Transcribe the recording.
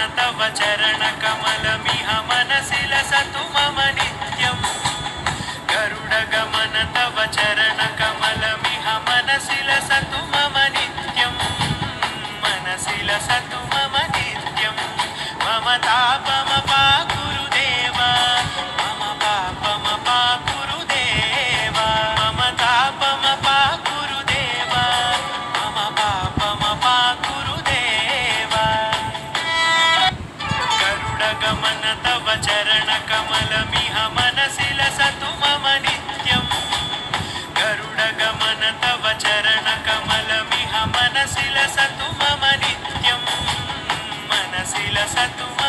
తవ చరణ కమలమిహ మనసిల సతు మమ నిత్యం గరుడ గమన తవ చరణ కమలమిహ మనసిల సతు మమ నిత్యం మనసిల సతు మమ నిత్యం మమ చూడగమన తవ చరణ కమలమిహ మనసిల సతు మమ నిత్యం. గరుడగమన తవ చరణ కమలమిహ మనసిల సతు మమ నిత్యం. మనసిల సతు